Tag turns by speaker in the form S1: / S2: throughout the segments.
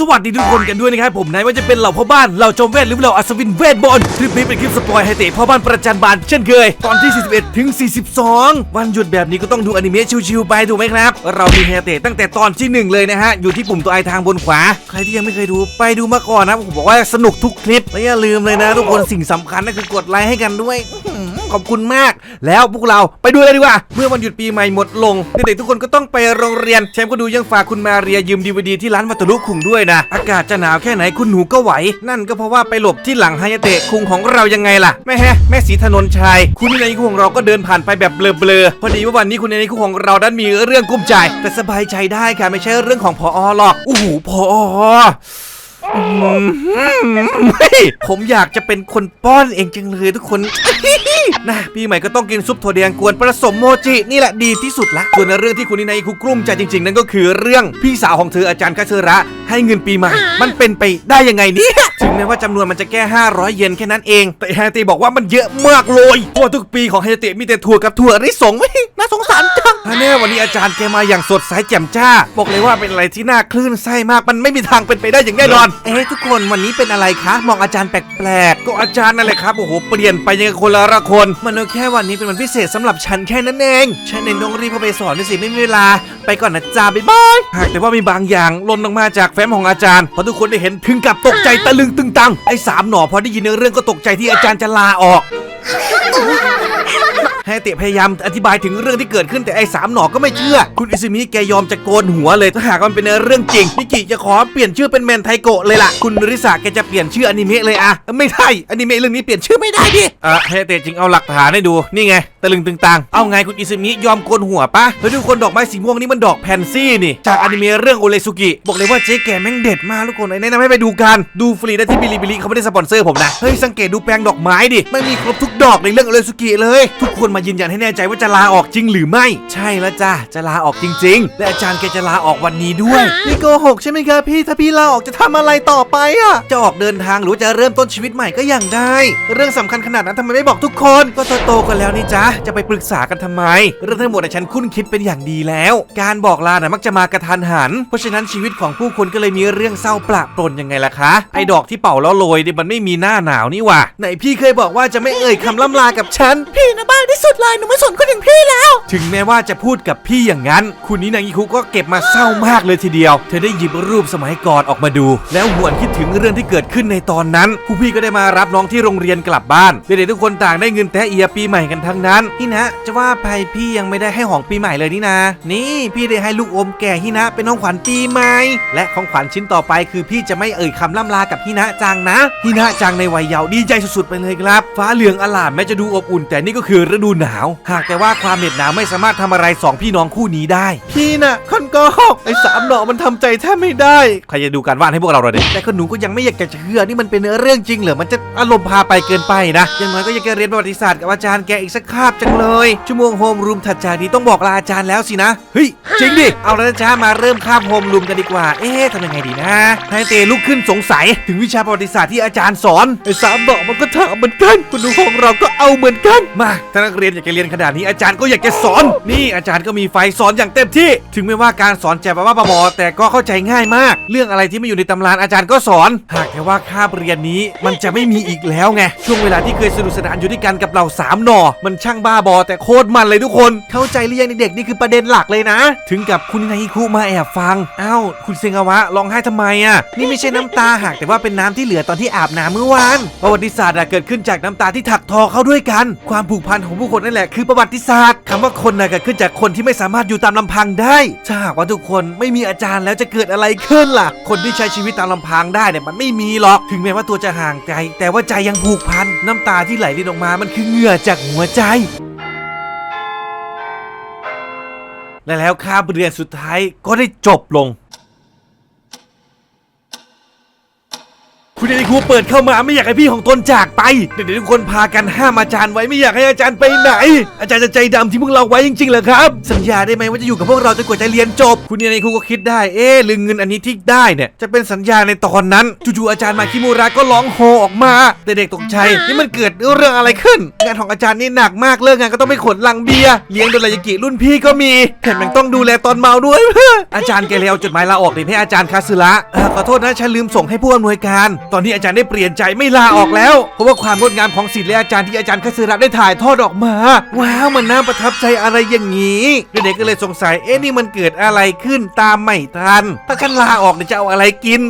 S1: สวัสดีทุกคนกันด้วยนะครับผมนายว่าจะเป็นเหล่าพ่อบ้านเหล่าจอมเวทหรือเหล่าอัศวินเวทบอลคลิปนี้เป็นคลิปสปอยไฮเตะพ่อบ้านประจันบานเช่นเคย ตอนที่ 41 ถึง 42 วันหยุดแบบนี้ก็ต้องดูอนิเมะชิวๆไปถูกไหมครับ เรามีไฮเตะตั้งแต่ตอนที่หนึ่งเลยนะฮะ อยู่ที่ปุ่มตัวไอทางบนขวา ใครที่ยังไม่เคยดูไปดูมาก่อนนะผมบอกว่าสนุกทุกคลิปและอย่าลืมเลยนะ ทุกคนสิ่งสำคัญนั่นคือกดไลค์ให้กันด้วย ขอบคุณมาก แล้วพวกเราไปดูเลยดีกว่า เมื่อวันหยุดปีใหม่หมดลง เด็กๆทุกคนก็ต้องไปโรงเรียนแชมป์ก็ดูยังฝากคุณมาเรียยืมดีวดีที่ร้านวัตลุคุงด้วยนะ อากาศจะหนาวแค่ไหนคุณหนูก็ไหว นั่นก็เพราะว่าไปหลบที่หลังไฮยาเตะคุงของเรายังไงล่ะแม่แฮะแม่สีถนนชัยคุณในคุงของเราก็เดินผ่านไปแบบเบลอๆพอดีว่าวันนี้คุณในคุงของเราดันมีเรื่องกุ้มใจ แต่สบายใจได้ค่ะไม่ใช่เรื่องของพอหรอกโอู้หูพออืมเฮ้ย ผมอยากจะเป็นคนป้อนเองจังเลยทุกคน นะปีใหม่ก็ต้องกินซุปถั่วแดงกวนผสมโมจินี่แหละดีที่สุดละส่วนในเรื่องที่คุณนินายคุกลุ้มใจจริง ๆ นั่นก็คือเรื่องพี่สาวของเธออาจารย์คาเชระให้เงินปีใหม่ มันเป็นไปได้ยังไงเนี่ยถึงแม้ว่าจำนวนมันจะแค่ 500 เยนแค่นั้นเอง แต่ไฮเตบอกว่ามันเยอะมากเลยเพราะว่าทุกปีของไฮเตมีแต่ถั่วกับถั่วริสงน่าสงสารจังแน่วันนี้อาจารย์แกมาอย่างสดใสแจ่มจ้า บอกเลยว่าเป็นอะไรที่น่าคลื่นไส้มาก มันไม่มีทางเป็นไปได้อย่างแน่นอน เอ๊ะทุกคนวันนี้เป็นอะไรคะ มองอาจารย์แปลกๆ ก็อาจารย์นั่นแหละครับ โอ้โห เปลี่ยนไปยังกับคนละละคน มันก็แค่วันนี้เป็นวันพิเศษสำหรับฉันแค่นั้นเอง ฉันเองต้องรีบเข้าไปสอนด้วยสิไม่มีเวลา ไปก่อนนะจ๊ะบ๊ายบายหากแต่ว่ามีบางอย่างหล่นลงมาจากแฟ้มของอาจารย์พอทุกคนได้เห็นถึงกับตกใจตะลึงตึงตังไอ้สามหน่อพอได้ยินเรื่องก็ตกใจที่อาจารย์จะลาออก ให้เตะพยายามอธิบายถึงเรื่องที่เกิดขึ้นแต่ไอ้สามหนอก็ไม่เชื่อ คุณอิซึมิแกยอมจะโกนหัวเลยถ้าหากมันเป็นเรื่องจริงนิกิจะขอเปลี่ยนชื่อเป็นแมนไทโกะเลยล่ะ คุณริสาแกจะเปลี่ยนชื่ออนิเมะเลยอะไม่ใช่อนิเมะเรื่องนี้เปลี่ยนชื่อไม่ได้ดิอะให้เตะจริงเอาหลักฐานให้ดูนี่ไงตะลึงตึงตังเอาไงคุณอิซึมิยอมโกนหัวปะแล้วทุกคนดอกไม้สีม่วงนี่มันดอกแพนซี่นี่จากอนิเมะเรื่องโอเลซุกิบอกเลยว่าเจ๊แกแม่งเด็ดมากทุกคนแนะนำให้ไปดูกันดูฟรีได้ที่บิลิบิลิเขาไม่ได้สปอนเซอร์ผมนะเฮ้ยสังเกตดูแปลงดอกไม้ดิไม่มีครบทุกดอกในเรื่องโอเลซุกิเลย ทุกคนมายืนยันให้แน่ใจว่าจะลาออกจริงหรือไม่ ใช่แล้วจ้าจะลาออกจริง ๆ และอาจารย์แกจะลาออกวันนี้ด้วยนี่โกหกใช่ไหมครับพี่ถ้าพี่ลาออกจะทำอะไรต่อไปอะจะออกเดินทางหรือว่าจะเริ่มต้นชีวิตใหม่ก็ยังได้ เรื่องสำคัญขนาดนั้นทำไมไม่บอกทุกคน ก็โตๆกันแล้วนี่จ้าจะไปปรึกษากันทำไม เรื่องทั้งหมดน่ะฉันคุ้นคิดเป็นอย่างดีแล้ว การบอกลาน่ะมักจะมากระทันหัน เพราะฉะนั้นชีวิตของผู้คนก็เลยมีเรื่องเศร้าปละปรนยังไงล่ะคะไอ้ดอกที่เป่าแล้วโรยเนี่ยมันไม่มีหน้าหนาวนี่หว่าไหนพี่เคยบอกว่าจะไม่เอ่ยคำล่ำลากับฉันพี่นะบ้าที่สุดเลยหนูไม่สนคนอย่างพี่แล้ว ถึงแม้ว่าจะพูดกับพี่อย่างนั้น คุณนินางิคุก็เก็บมาเศร้ามากเลยทีเดียว เธอได้หยิบรูปสมัยก่อนออกมาดู แล้วหวนคิดถึงเรื่องที่เกิดขึ้นในตอนนั้น ผู้พี่ก็ได้มารับน้องที่โรงเรียนกลับบ้านเด็กๆทุกคนต่างได้เงินแตะเอียปีใหม่กันทั้งนั้นฮินะ จะว่าไปพี่ยังไม่ได้ให้ของปีใหม่เลยนี่นานี่พี่ได้ให้ลูกอมแก่ฮินะ เป็นของขวัญปีใหม่ และของขวัญชิ้นต่อไป คือพี่จะไม่เอ่ยคำล่ำลากับฮินะจังนะฮินะจังในวัยเยาว์ดีใจสุดๆไปเลยครับ ฟ้าเหลืองอลามแม้จะดูอบอุ่น แต่นี่ก็คือฤดูหนาว หากแต่ว่าความเหน็ดหนาวไม่สามารถทำอะไรสองพี่น้องคู่นี้ได้ พี่น่ะคนโกหกไอ้สามหนอมันทำใจแทบไม่ได้ใครจะดูการวาดให้พวกเราหน่อยดิแต่คนหนูก็ยังไม่อยากจะเชื่อนี่มันเป็นเรื่องจริงเหรอมันจะอารมณ์พาไปเกินไปนะอย่างน้อยก็อยากจะเรียนประวัติศาสตร์กับอาจารย์แกอีกสักคาบจังเลยชั่วโมงโฮมรูมถัดจากนี้ต้องบอกลาอาจารย์แล้วสินะเฮ้ยจริงดิเอาแล้วนะจ้ามาเริ่มคาบโฮมรูมกันดีกว่าเอ๊ะทำยังไงดีนะให้เตลุกขึ้นสงสัยถึงวิชาประวัติศาสตร์ที่อาจารย์สอนไอ้สามดอกมันก็ถามเหมือนกันคุณดูของเราก็เอาเหมือนกันมาถ้านักเรียนอยากจะเรียนขนาดนี้อาจารย์ก็อยากจะสอน นี่อาจารย์ก็มีไฟสอนอย่างเต็มที่ ถึงแม้ว่าการสอนแจบว่าประมอแต่ก็เข้าใจง่ายมาก เรื่องอะไรที่ไม่อยู่ในตำรานอาจารย์ก็สอน หากแต่ว่าคาบเรียนนี้มันจะไม่มีอีกแล้วไง ช่วงเวลาที่เคยสนุกสนานอยู่ด้วยกันกับเราสามหน่อ มันช่างบ้าบอแต่โคตรมันเลยทุกคน เข้าใจหรือยังเด็กๆนี่คือประเด็นหลักเลยนะ ถึงกับคุณนาฮิคุมาแอบฟัง อ้าวคุณเซงาวะร้องไห้ทำไมอะ นี่ไม่ใช่น้ำตาหากแต่ว่าเป็นน้ำที่เหลือตอนที่อาบน้ำเมื่อวาน ประวัติศาสตร์เกิดขึ้นจากน้ำตาที่ถักทอเข้าด้วยกัน ความผูกพันของผู้คนนั่นแหละคือประวัติศาสตร์คำว่าคนน่ะเกิดขึ้นจากคนที่ไม่สามารถอยู่ตามลำพังได้ถ้าหากว่าทุกคนไม่มีอาจารย์แล้วจะเกิดอะไรขึ้นล่ะ คนที่ใช้ชีวิตตามลำพังได้เนี่ยมันไม่มีหรอกถึงแม้ว่าตัวจะห่างไกลแต่ว่าใจยังผูกพันน้ำตาที่ไหลรินออกมามันคือเหงื่อจากหัวใจและแล้วคาบเรียนสุดท้ายก็ได้จบลง คุคุณยานิคุเปิดเข้ามาไม่อยากให้พี่ของตนจากไป เดี๋ยวทุกคนพากันห้ามอาจารย์ไว้ไม่อยากให้อาจารย์ไปไหน อาจารย์จะใจดำที่พวกเราไว้จริงๆเหรอครับ สัญญาได้ไหมว่าจะอยู่กับพวกเราจนกว่าจะเรียนจบ คุณยานิคุก็คิดได้ เอ๊ะหรือเงินอันนี้ที่ได้เนี่ยจะเป็นสัญญาในตอนนั้น จู่ๆอาจารย์มาคิมูระก็ร้องโฮออกมาแต่เด็กตกใจนี่มันเกิดเรื่องอะไรขึ้น งานของอาจารย์นี่หนักมากเลิกงานก็ต้องไปขนลังเบียร์เลี้ยงโดรายากิรุ่นพี่ก็มีแถมยังต้องดูแลตอนเมาด้วย อาจารย์แกเลยเอาจดหมายลาออกเลยให้อาจารย์คาสึระเอ่อขอโทษนะฉันลืมส่งให้ผู้อำนวยการตอนนี้อาจารย์ได้เปลี่ยนใจไม่ลาออกแล้ว เพราะว่าความงดงามของศิลป์และอาจารย์ที่อาจารย์คาสึระได้ถ่ายทอดออกมา ว้าวมันน่าประทับใจอะไรอย่างนี้เด็กๆก็เลยสงสัยเอ๊ะนี่มันเกิดอะไรขึ้นตามไม่ทัน ถ้าฉันลาออกเนี่ยจะเอาอะไรกิน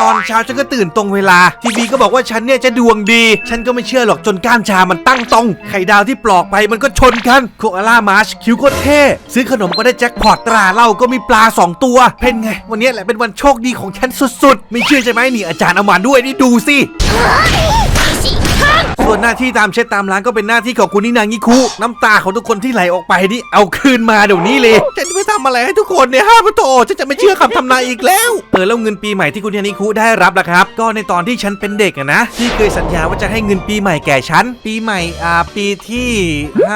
S1: ตอนเช้าฉันก็ตื่นตรงเวลา ทีวีก็บอกว่าฉันเนี่ยจะดวงดี ฉันก็ไม่เชื่อหรอกจนก้านชามันตั้งตรงไข่ดาวที่ปลอกไปมันก็ชนกันโคอาล่ามาร์ชคิ้วก็เท่ซื้อขนมก็ได้แจ็คพอตตราเหล้าก็มีปลา 2 ตัว เป็นไง วันนี้แหละเป็นวันโชคดีของฉันสุดๆ ไม่เชื่อใช่ไหมนี่อาจารย์เอามาด้วยนี่ดูสิส่วนหน้าที่ตามเช็ดตามล้างก็เป็นหน้าที่ของคุณนินางิคุ น้ำตาของทุกคนที่ไหลออกไปนี่เอาคืนมาเดี๋ยวนี้เลยฉันจะไม่ทำอะไรให้ทุกคนเนี่ยห้าพระโตฉันจะไม่เชื่อคำทำนายอีกแล้วเออแล้วเงินปีใหม่ที่คุณนินางิคุได้รับล่ะครับ ก็ในตอนที่ฉันเป็นเด็กอะนะที่เคยสัญญาว่าจะให้เงินปีใหม่แก่ฉันปีใหม่อ่าปีที่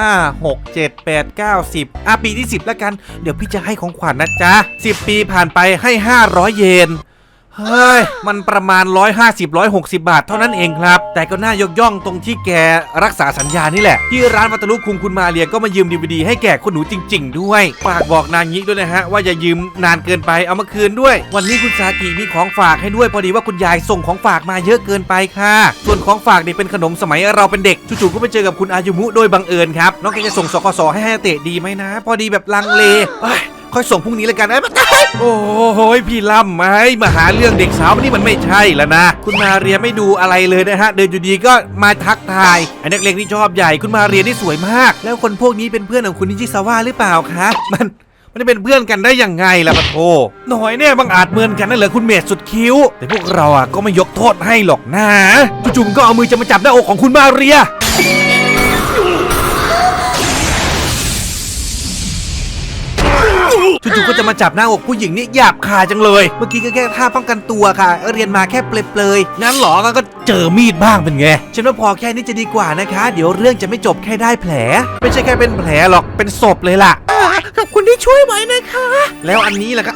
S1: 5 6 7 8 9 10อะปีที่10แล้วกัน เดี๋ยวพี่จะให้ของขวัญนะจ๊ะ10ปีผ่านไปให้500เยน เฮ้ย มันประมาณ 150 160 บาทเท่านั้นเองครับ แต่ก็น่ายกย่องตรงที่แกรักษาสัญญานี่แหละ ที่ร้านวัตลุคุงคุณมาเรียก็มายืมดีวดีให้แก่คุณหนูจริง ๆ ด้วย ฝากบอกนางยิกด้วยนะฮะ ว่าอย่ายืมนานเกินไปเอามาคืนด้วย วันนี้คุณซากิมีของฝากให้ด้วยพอดีว่าคุณยายส่งของฝากมาเยอะเกินไปค่ะ ส่วนของฝากนี่เป็นขนมสมัยเราเป็นเด็กจู่ๆก็ไปเจอกับคุณอายุมุโดยบังเอิญครับน้องแกจะส่งสกสให้ให้เตะดีไหมนะ พอดีแบบลังเลเค่อยส่งพรุ่งนี้แล้วกันนะโอ้โหพี่ล่ำไหมมาหาเรื่องเด็กสาวนี่มันไม่ใช่แล้วนะ คุณมาเรียไม่ดูอะไรเลยนะฮะ เดินอยู่ดีก็มาทักทายไอ้นักเลงที่ชอบใหญ่คุณมาเรียนี่สวยมาก แล้วคนพวกนี้เป็นเพื่อนของคุณนิจิซาว่าหรือเปล่าคะมันมันจะเป็นเพื่อนกันได้ยังไงล่ะปะโทหน่อยเนี่ยบังอาจเหมือนกันนั่นเหรอคุณเมธสุดคิ้ว แต่พวกเราอะก็ไม่ยกโทษให้หรอกนะจู่ๆก็เอามือจะมาจับหน้าอกของคุณมาเรีย จู่ๆก็จะมาจับหน้าอกผู้หญิงนี่หยาบคายจังเลย เมื่อกี้ก็แค่ท่าป้องกันตัวค่ะ เรียนมาแค่เปลยๆงั้นหรอก็ เจอมีดบ้างเป็นไง ฉันว่าพอแค่นี้จะดีกว่านะคะ เดี๋ยวเรื่องจะไม่จบแค่ได้แผล ไม่ใช่แค่เป็นแผลหรอกเป็นศพเลยล่ะ ขอบคุณที่ช่วยไว้นะคะ แล้วอันนี้ล่ะครับ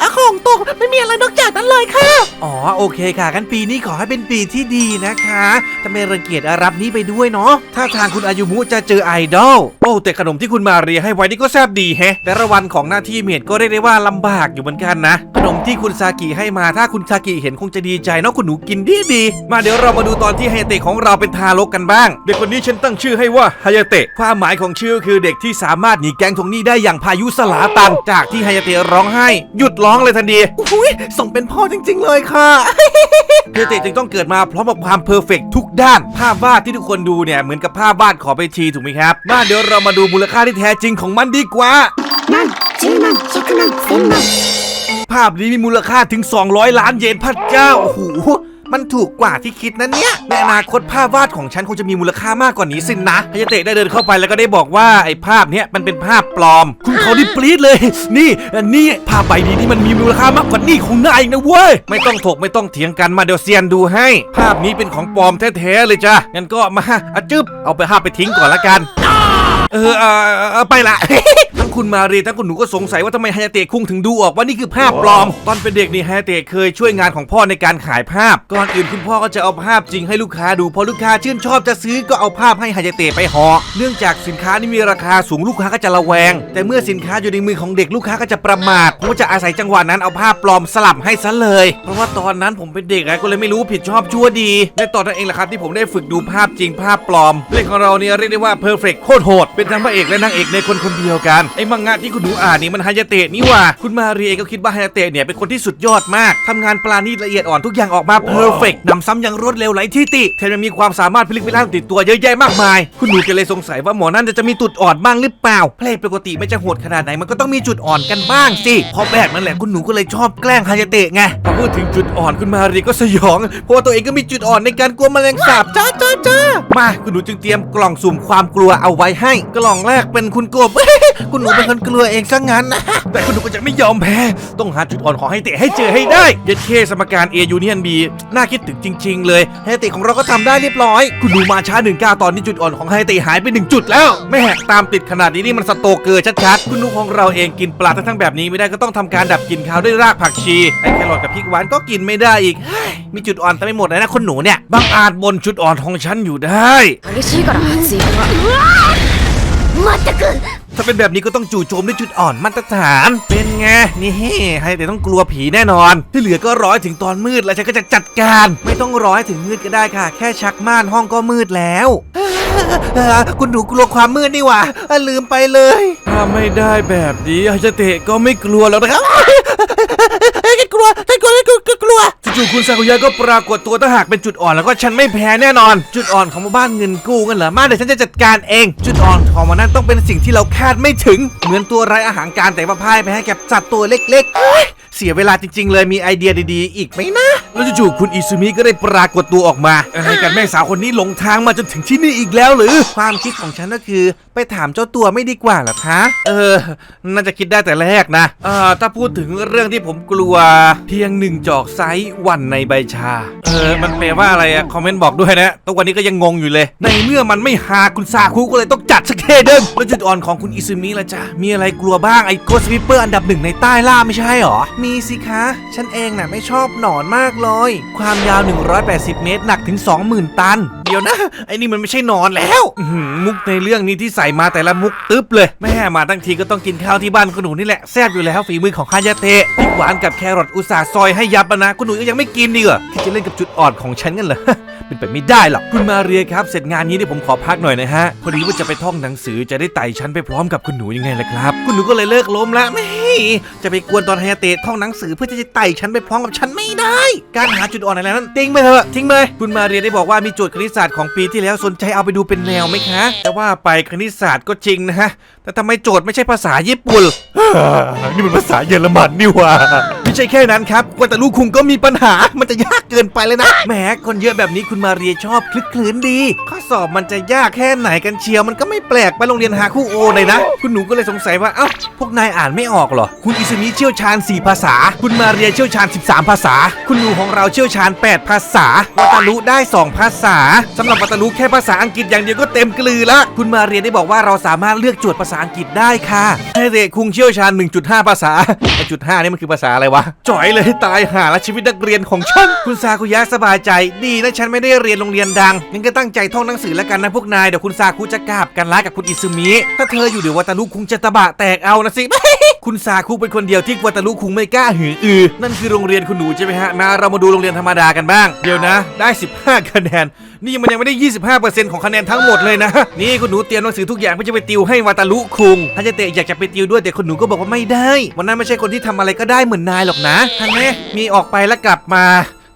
S1: อะของตกไม่มีอะไรนอกจากนั้นเลยค่ะ อ๋อโอเคค่ะกันปีนี้ขอให้เป็นปีที่ดีนะคะถ้าไม่รังเกียจอารับนี้ไปด้วยเนาะถ้าทางคุณอายุมุจะเจอไอดอลโอ้แต่ขนมที่คุณมาเรียให้ไว้นี่ก็แซ่บดีแฮะ แต่ละวันของหน้าที่เมดก็เรียกได้ว่าลำบากอยู่เหมือนกันนะ ขนมที่คุณซากิให้มาถ้าคุณซากิเห็นคงจะดีใจเนาะคุณหนูกินดีดีี มาเดี๋ยวเรามาดูตอนที่ไฮเตะของเราเป็นทารกกันบ้าง เด็กคนนี้ฉันตั้งชื่อให้ว่าไฮเตะความหมายของชื่อคือเด็กที่สามารถหนีแกงทงนี้ได้อย่างพายุสลาตัน จากที่ไฮเตะร้องไห้ หยุดร้องเลยทันทีอุ้ยส่งเป็นพ่อจริง ๆ เลยค่ะไฮเตะจึงต้องเกิดมาพร้อมกับความเพอร์เฟกทุกด้าน ภาพวาดที่ทุกคนดูเนี่ยเหมือนกับภาพวาดขอไปทีถูกไหมครับมาเดี๋ยวเรามาดูมูลค่าที่แท้จริงของมันดีกว่า
S2: นั่นชื่อมันชื่อม
S3: ันเส้น
S2: มั
S3: น
S1: ภาพนี้มีมูลค่าถึง 200 ล้านเยนพัดเจ้า โอ้โห มันถูกกว่าที่คิดนะเนี่ยในอนาคตภาพวาดของฉันคงจะมีมูลค่ามากกว่านี้สินนะฮายาเตะได้เดินเข้าไปแล้วก็ได้บอกว่าไอ้ภาพเนี้ยมันเป็นภาพปลอม คุณเขาดิปรีดเลย นี่นนี้ภาพใบนี้นี่มันมีมูลค่ามากกว่านี่ของนายนะเว้ยไม่ต้องถกไม่ต้องเถียงกันมาเดี๋ยวเซียนดูให้ ภาพนี้เป็นของปลอมแท้ๆเลยจ้ะงั้นก็มาอะจึ๊บเอาไปภาพไปทิ้งก่อนละกัน เออเออเออไปละ งคุณมาเรียทั้งคุณหนูก็สงสัยว่าทำไมไฮายาเตะคุงถึงดูออกว่านี่คือภาพปลอม ตอนเป็นเด็กนี่ไฮายาเตะเคยช่วยงานของพ่อในการขายภาพ ก่อนอื่นคุณพ่อก็จะเอาภาพจริงให้ลูกค้าดูพอลูกค้าชื่นชอบจะซื้อก็เอาภาพให้ไฮายาเตะไปห่อเนื่องจากสินค้านี่มีราคาสูงลูกค้าก็จะระแวง แต่เมื่อสินค้าอยู่ในมือของเด็กลูกค้าก็จะประมาทผมก็จะอาศัยจังหวะนั้นเอาภาพปลอมสลับให้ซะเลย เพราะว่าตอนนั้นผมเป็นเด็กไงก็เลยไม่รู้ผิดชอบชั่วดีในตอนนั้นเองแหละครับที่ผมได้ฝึกดูภาพจริงภาพปลอมเรื่องของเราเนี่ยเรียกได้ว่าเพอร์เฟกโคตรโหดเป็นทั้งพระเอกและนางเอกในคนคนเดียวกันไอ้อ้มังงะที่คุณหนูอ่านนี่มันไฮายาเตะนี่ว่าคุณมาเรียเองก็คิดว่าไฮายาเตะเนี่ยเป็นคนที่สุดยอดมากทำงานปราณีตละเอียดอ่อนทุกอย่างออกมาเพอร์เฟกต์นำซ้ำยังรวดเร็วไหลที่ติแถมยังมีความสามารถพลิกพิลั่นติดตัวเยอะแยะมากมาย คุณหนูก็เลยสงสัยว่าหมอนั่นจะมีจุดอ่อนบ้างหรือเปล่าเพลงปกติไม่จะโหดขนาดไหนมันก็ต้องมีจุดอ่อนกันบ้างสิเพราะแบบนั้นแหละคุณหนูก็เลยชอบแกล้งไฮายาเตะไงพอพูดถึงจุดอ่อนคุณมาเรียก็สยอง เพราะว่าตัวเองก็มีจุดอ่อนในการกลัวแมลงสาบจ้าจ้าจ้ามาคุณหนูจึงเตรียมกล่องสุ่มความกลัวเอาไว้ให้ กล่องแรกเป็นคุณกบคุณหนูเป็นคนกลัวเองซะงั้นนะแต่คุณหนูก็จะไม่ยอมแพ้ ต้องหาจุดอ่อนของไฮเตะให้เจอให้ได้ยัดเคสมการ A Union B น่าคิดถึงจริง ๆ เลยไฮเตะของเราก็ทำได้เรียบร้อย คุณหนูมาช้าหนึ่งก้าวตอนนี้จุดอ่อนของไฮเตะหายไปหนึ่งจุดแล้วไม่แหกตามติดขนาดนี้นี่มันสโตเกอร์ชัดๆคุณหนูของเราเองกินปลาทั้งๆแบบนี้ไม่ได้ก็ต้องทำการดับกลิ่นคาวด้วยรากผักชีไอแครอทกับพริกหวานก็กินไม่ได้อีกเฮ้ยมีจุดอ่อนแต่ไม่หมดเลยนะคุณหนูเนี่ยบางอาจบนจุดอ่อนของฉันอยู่ได้
S4: มา
S2: ตะกึ
S1: ถ้าเป็นแบบนี้ก็ต้องจู่โจมด้วยจุดอ่อนมาตรฐาน เป็นไง นี่เฮ้ใครแต่ต้องกลัวผีแน่นอน ที่เหลือก็ร้อยถึงตอนมืดแล้วฉันก็จะจัดการ ไม่ต้องร้อยถึงมืดก็ได้ค่ะ แค่ชักม่านห้องก็มืดแล้วคุณหนูกลัวความมืดนี่หว่าลืมไปเลย ถ้าไม่ได้แบบนี้อาจจเตก็ไม่กลัวแล้วนะครับไอ้กลัวไอ้กลัวไอ้กลัว จู่ๆคุณซากุยะก็ปรากฏตัวถ้าหากเป็นจุดอ่อนแล้วก็ฉันไม่แพ้แน่นอน จุดอ่อนของหมู่บ้านเงินกู้กันเหรอมาเดี๋ยวฉันจะจัดการเอง จุดอ่อนของมันนั้นต้องเป็นสิ่งที่เราคาดไม่ถึง เหมือนตัวไร้อาหารการแต่ว่าพ่ายไปให้กับสัตว์ตัวเล็กๆเฮ้ยเสียเวลาจริงๆ เลยมีไอเดียดีๆ อีกไหมนะ แล้วจู่ๆคุณอิซุมิก็ได้ปรากฏตัวออกมาอะไรกันแม่สาวคนนี้หลงทางมาจนถึงที่นี่อีกแล้วหรือ ความคิดของฉันก็คือไปถามเจ้าตัวไม่ดีกว่าเหรอคะ เออ น่าจะคิดได้แต่แรกนะเอ่อถ้าพูดถึงเรื่องที่ผมกลัวเพียงหนึ่งจอกไซส์วันในใบชา เออ มันแปลว่าอะไรอะคอมเมนต์บอกด้วยนะตัววันนี้ก็ยังงงอยู่เลย ในเมื่อมันไม่หาคุณซาคุก็เลยต้องจัดสักเคเดิมแล้วจุดอ่อนของคุณอิซึมิล่ะจ๊ะมีอะไรกลัวบ้างไอ้โกสวิปเปอร์อันดับหนึ่งในใต้ล่าไม่ใช่หรอ มีสิคะ ฉันเองน่ะไม่ชอบหนอนมากเลย ความยาว 180 เมตรหนักถึง 20,000 ตัน เดี๋ยวนะ ไอ้นี่มันไม่ใช่หนอนแล้วมุกในเรื่องนี้ที่ใส่มาแต่ละมุกตึ๊บเลย แม่มาทั้งทีก็ต้องกินข้าวที่บ้านคุณหนูนี่แหละแซ่บอยู่แล้วฝีมือของคายาเตะพริกหวานกับแครอทอุตส่าห์ซอยให้ยับอะนะคุณหนูยังไม่กินดีกว่าที่จะเล่นกับจุดอ่อนของฉันกันเหรอ เป็นไปไม่ได้หรอก คุณมาเรียครับ เสร็จงานนี้เนี่ยผมขอพักหน่อยนะฮะ พอดีว่าจะไปท่องหนังสือจะได้ไต่ชั้นไปพร้อมกับคุณหนูยังไงล่ะครับ คุณหนูก็เลยเลิกล้มละไม่จะไปกวนตอนไฮยาเตะท่องหนังสือเพื่อที่จะไต่ชั้นไปพร้อมกับฉันไม่ได้ การหาจุดอ่อนอะไรนั้นทิ้งไปเถอะทิ้งไปคุณมาเรียได้บอกว่ามีโจทย์คณิตศาสตร์ของปีที่แล้วสนใจเอาไปดูเป็นแนวไหมคะ แต่ว่าไปคณิตศาสตร์ก็จริงนะฮะแต่ทำไมโจทย์ไม่ใช่ภาษาญี่ปุ่นนี่มันภาษาเยอรมันนี่หว่าไม่ใช่แค่นั้นครับกวนแต่ลูกคุงก็มีปัญหา มันจะยากเกินไปเลยนะ แหม คนเยอะแบบนี้คุณมาเรียชอบคลึกคลื้นดี ข้อสอบมันจะยากแค่ไหนกันเชียว มันก็ไม่แปลกไปโรงเรียนหาคู่โอเลยนะ คุณหนูก็เลยสงสัยว่า เอ้า พวกนายอ่านไม่ออกเหรอ คุณอิซุมิเชี่ยวชาญ 4 ภาษา คุณมาเรียเชี่ยวชาญ 13 ภาษา คุณหนูของเราเชี่ยวชาญ 8 ภาษา วัตารุได้ 2 ภาษาสำหรับวัตารุแค่ภาษาอังกฤษอย่างเดียวก็เต็มกลือละ คุณมาเรียได้บอกว่าเราสามารถเลือกโจทย์ภาษาอังกฤษได้ค่ะไฮเดะคุงเชี่ยวชาญ 1.5 ภาษาไอจุด5นี่มันคือภาษาอะไรวะจ่อยเลยตายหาและชีวิตนักเรียนของฉัน คุณซาคุยะสบายใจ ดีนะฉันไม่ได้เรียนโรงเรียนดังงั้นก็ตั้งใจท่องหนังสือแล้วกันนะพวกนายเดี๋ยวคุณซาคุจะกราบกันร้ายกับคุณอิซึมิถ้าเธออยู่เดี๋ยววัตารุคุงจะตะบะแตกเอานะสิ คุณซาคุเป็นคนเดียวที่วัตารุคุงไม่กล้าหืออือนั่นคือโรงเรียนคุณหนูใช่ไหมฮะมาเรามาดูโรงเรียนธรรมดากันบ้างเดี๋ยวนะ ได้ 15คะแนน นี่มันยังไม่ได้ 25%ของคะแนนทั้งหมดเลยนะ นี่คุณหนูเตรียมหนังสือทุกอย่างเพื่อจะไปติวให้วาตาลุคุงฮันจเตะอยากจะไปติวด้วยแต่คุณหนูก็บอกว่าไม่ได้วันนั้นไม่ใช่คนที่ทำอะไรก็ได้เหมือนนายหรอกนะทันไหมมีออกไปแล้วกลับมา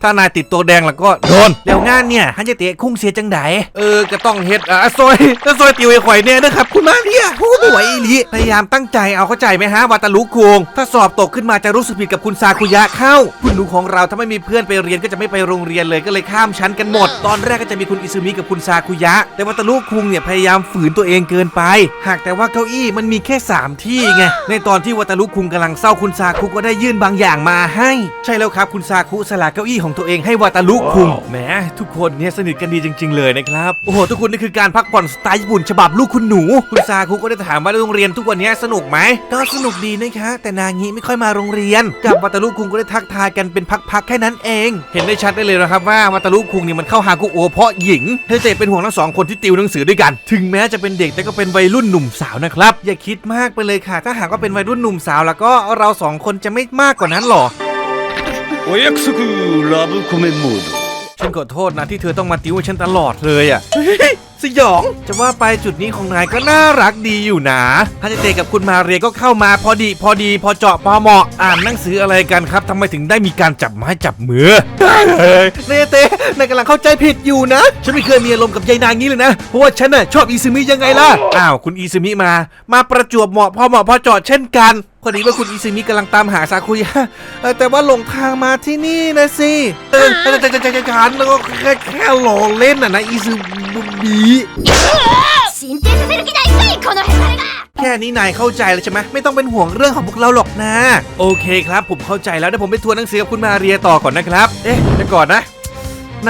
S1: ถ้านายติดตัวแดงแล้วก็โดนแล้วงานเนี่ยฮันจะเตะคุ้งเสียจังไดเออก็ต้องเฮ็ดอะซอยก็ซอยติวไอ้ข่อยเนี่ยนะครับคุณมาเนี่ยโอ้โหไหวอีหลีพยายามตั้งใจเอาเข้าใจไหมฮะวัตารุคุงถ้าสอบตกขึ้นมาจะรู้สึกผิดกับคุณซาคุยะเข้า คุณหนูของเราถ้าไม่มีเพื่อนไปเรียนก็จะไม่ไปโรงเรียนเลยก็เลยข้ามชั้นกันหมด ตอนแรกก็จะมีคุณอิซุมิกับคุณซาคุยะ แต่วัตารุคุงเนี่ยพยายามฝืนตัวเองเกินไป หากแต่ว่าเก้าอี้มันมีแค่ 3 ที่ไงในตอนที่วัตารุคุงกำลังเศร้าคุณซาคุก็ได้ยื่นบางอย่างมาให้ ใช่แล้วครับคุณซาคุสละเก้าอี้ของตัวเองให้วัตารุคุงแหมทุกคนเนี่ยสนิทกันดีจริง ๆ เลยนะครับโอ้โหทุกคนนี่คือการพักผ่อนสไตล์ญี่ปุ่นฉบับลูกคุณหนู คุณซาคุก็ได้ถามว่าโรงเรียนทุกวันนี้สนุกไหมก็สนุกดีนะคะแต่นางิไม่ค่อยมาโรงเรียน กับวัตารุคุงก็ได้ทักทายกันเป็นพักๆแค่นั้นเอง เห็นได้ชัดได้เลยนะครับว่าวัตารุคุงเนี่ยมันเข้าหากุโอเพราะหญิงเธอเจเป็นห่วงทั้งสองคนที่ติวหนังสือด้วยกัน ถึงแม้จะเป็นเด็กแต่ก็เป็นวัยรุ่นหนุ่มสาวนะครับอย่าคิดมากไปเลยค่ะ ถ้าหากว่าเป็นวัยรุ่นหนุ่มสาวแล้วก็เราสองคนจะไม่มากกว่านั้นหรอ
S3: お約束ラブコメモード
S1: ฉันขอโทษนะที่เธอต้องมาติวให้ฉันตลอดเลยอะ่ะเฮ้ยสยอง จะว่าไปจุดนี้ของนายก็น่ารักดีอยู่นะฮันเจเตกับคุณมาเรียก็เข้ามาพอดี พอดี พอเจาะพอเหมาะ อ่านหนังสืออะไรกันครับทำไมถึงได้มีการจับไม้จับมือเฮ้ยเนเตนายกำลังเข้าใจผิดอยู่นะ ฉันไม่เคยมีอารมณ์กับยายนางนี้เลยนะ เพราะว่าฉันน่ะชอบอีซึมิยังไงล่ะ อ้าว คุณอีซึมิมา มาประจวบเหมาะพอเหมาะพอเจาะเช่นกัน พอดีว่าคุณอิซึมิกำลังตามหาซาคุยะแต่ว่าหลงทางมาที่นี่นะสิเออจะจะจะฉันแล้วก็แค่แค่หลอกเล่นน่ะนะอิซึมิแค่นี้นายเข้าใจแล้วใช่ไหมไม่ต้องเป็นห่วงเรื่องของพวกเราหรอกนะ โอเคครับ ผมเข้าใจแล้วเดี๋ยวผมไปทัวร์หนังสือกับคุณมาเรียต่อก่อนนะครับ เอ๊ะเดี๋ยวก่อนนะ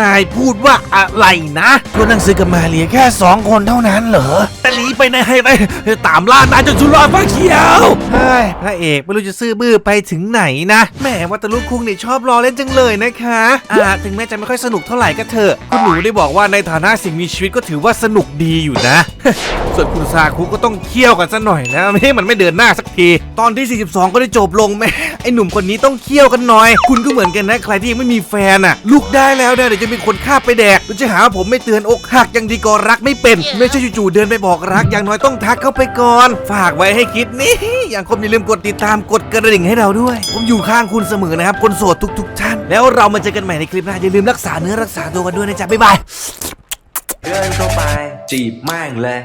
S1: นายพูดว่าอะไรนะทวนหนังสือกับมาเรียแค่สองคนเท่านั้นเหรอแต่หนีไปไหนให้ไปตามล่านายจนชุนรอดฟ้าเขียวเฮ้ยพระเอกไม่รู้จะซื่อบื้อไปถึงไหนนะแหมว่าแต่ลูกคุงนี่ชอบรอเล่นจังเลยนะคะอ่าถึงแม้จะไม่ค่อยสนุกเท่าไหร่ก็เถอะคุณหนูได้บอกว่าในฐานะสิ่งมีชีวิตก็ถือว่าสนุกดีอยู่นะ ส่วนคุณซาคุก็ต้องเคี่ยวกันซะหน่อยนะไม่ให้มันไม่เดินหน้าสักที ตอนที่ 42 ก็ได้จบลงแม่ไอหนุ่มคนนี้ต้องเคี่ยวกันหน่อย คุณก็เหมือนกันนะใครที่ยังไม่มีแฟนอะลูกได้แล้วนะเดี๋ยวจะมีคนฆ่าไปแดกแล้วจะหาว่าผมไม่เตือนอกหักยังดีก็รักไม่เป็น ไม่ใช่จู่ๆเดินไปบอกรักอย่างน้อยต้องทักเข้าไปก่อน ฝากไว้ให้คิดนี่อย่างคมอย่าลืมกดติดตามกดกระดิ่งให้เราด้วย ผมอยู่ข้างคุณเสมอนะครับคนโสดทุกๆท่านแล้วเรามาเจอกันใหม่ในคลิปหน้าอย่าลืมรักษาเนื้อรักษาตัวกันด้วยนะจ๊ะบ๊ายบาย
S5: เดินเข้าไปจีบแม่งเลย